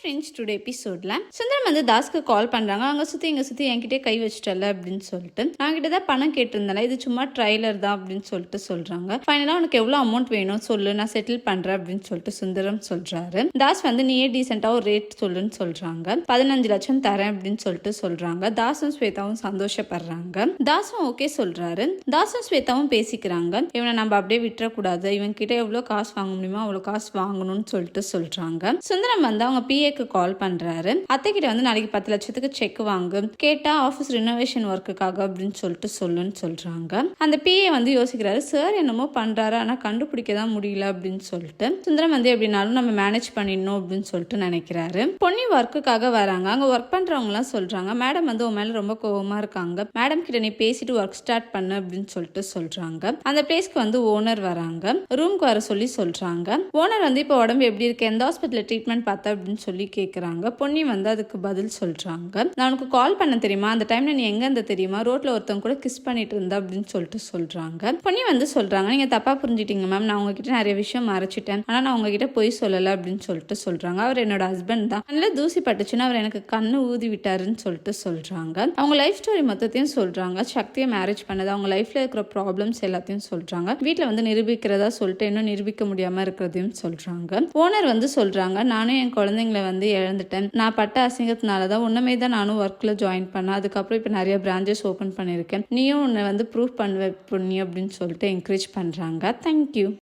Friends today எபிசோட்ல சுந்தரம் வந்து தாஸ்க்கு கால் பண்றாங்க. அங்க சுத்தி இங்க சுத்தி என்கிட்டே கை வச்சுட்டல அப்படின்னு சொல்லிட்டு. நான் கிட்ட தான் பணம் கேட்டிருந்தேன் இது சும்மா ட்ரைலர் தான் அப்படின்னு சொல்லிட்டு சொல்றாங்க. ஃபைனலா உனக்கு எவ்வளவு அமௌண்ட் வேணும் சொல்லு நான் செட்டில் பண்றேன் அப்படின்னு சொல்லிட்டு சுந்தரம் சொல்றாரு. தாஸ் வந்து நீயே டீசெண்டா ஒரு ரேட் சொல்லுன்னு சொல்றாங்க. பதினஞ்சு லட்சம் தரேன் அப்படின்னு சொல்லிட்டு சொல்றாங்க. தாஸும் ஸ்வேதாவும் சந்தோஷப்படுறாங்க. தாஸும் ஓகே சொல்றாரு. தாஸும் ஸ்வேதாவும் பேசிக்கிறாங்க. இவனை நம்ம அப்படியே விட்டுறக்கூடாது. இவன் கிட்ட எவ்வளவு காசு வாங்க முடியுமோ அவ்வளவு காசு வாங்கணும்னு சொல்லிட்டு சொல்றாங்க. சுந்தரம் வந்து அவங்க பிஏ விவேக்கு கால் பண்றாரு. அத்தை கிட்ட வந்து நாளைக்கு பத்து லட்சத்துக்கு செக் வாங்கு. கேட்டா ஆஃபீஸ் ரினோவேஷன் ஒர்க்குக்காக அப்படின்னு சொல்லிட்டு சொல்லுன்னு சொல்றாங்க. அந்த பிஏ வந்து யோசிக்கிறாரு சார் என்னமோ பண்றாரு ஆனா கண்டுபிடிக்க தான் முடியல அப்படின்னு சொல்லிட்டு. சுந்தரம் வந்து எப்படினாலும் நம்ம மேனேஜ் பண்ணிடணும் அப்படின்னு சொல்லிட்டு நினைக்கிறாரு. பொன்னி ஒர்க்குக்காக வராங்க. அங்க ஒர்க் பண்றவங்க எல்லாம் சொல்றாங்க மேடம் வந்து உன் மேல ரொம்ப கோவமா இருக்காங்க. மேடம் கிட்ட நீ பேசிட்டு ஒர்க் ஸ்டார்ட் பண்ணு அப்படின்னு சொல்லிட்டு சொல்றாங்க. அந்த பிளேஸ்க்கு வந்து ஓனர் வராங்க. ரூம்க்கு வர சொல்லி சொல்றாங்க. ஓனர் வந்து இப்போ உடம்பு எப்படி இருக்கு? எந்த ஹாஸ்பிட்டல் ட்ரீட்மெண்ட் பார்த்தா? அப்படின்னு சொல்லி கேக்குறாங்க. பொன்னி வந்து அதுக்கு பதில் சொல்கிறாங்க நான் உனக்கு கால் பண்ண தெரியுமா? அந்த டைம்ல நீ எங்கே இருந்த தெரியுமா? ரோட்டில் ஒருத்தவங்க கூட கிஸ் பண்ணிட்டு இருந்தா அப்படின்னு சொல்லிட்டு சொல்கிறாங்க பொன்னி வந்து சொல்கிறாங்க நீங்கள் தப்பாக புரிஞ்சிட்டீங்க மேம் நான் உங்ககிட்ட நிறைய விஷயம் மறைச்சிட்டேன். ஆனால் நான் உங்ககிட்ட போய் சொல்லலை அப்படின்னு சொல்லிட்டு சொல்கிறாங்க அவர் என்னோட ஹஸ்பண்ட் தான். நல்லா தூசி பட்டுச்சுன்னா அவர் எனக்கு கண்ணு ஊதி விட்டாருன்னு சொல்லிட்டு சொல்கிறாங்க அவங்க லைஃப் ஸ்டோரி மொத்தத்தையும் சொல்கிறாங்க சக்தியை மேரேஜ் பண்ணது அவங்க லைஃப்பில் இருக்கிற ப்ராப்ளம்ஸ் எல்லாத்தையும் சொல்கிறாங்க வீட்டில் வந்து நிரூபிக்கிறதா சொல்லிட்டு இன்னும் நிரூபிக்க முடியாமல் இருக்கிறதையும் சொல்கிறாங்க ஓனர் வந்து சொல்கிறாங்க நானும் என் குழந்தைங்களை வந்து இழந்துட்டேன். நான் பட்ட அசிங்கத்தினால தான் உன்னமே தான் நானும் ஒர்க்கில் ஜாயின் பண்ணேன். அதுக்கப்புறம் இப்போ நிறைய பிரான்ச்சஸ் ஓப்பன் பண்ணியிருக்கேன். நீயும் உன்னை வந்து ப்ரூவ் பண்ணுவ பொண்ணி அப்படின்னு சொல்லிட்டு என்கரேஜ் பண்ணுறாங்க தேங்க்யூ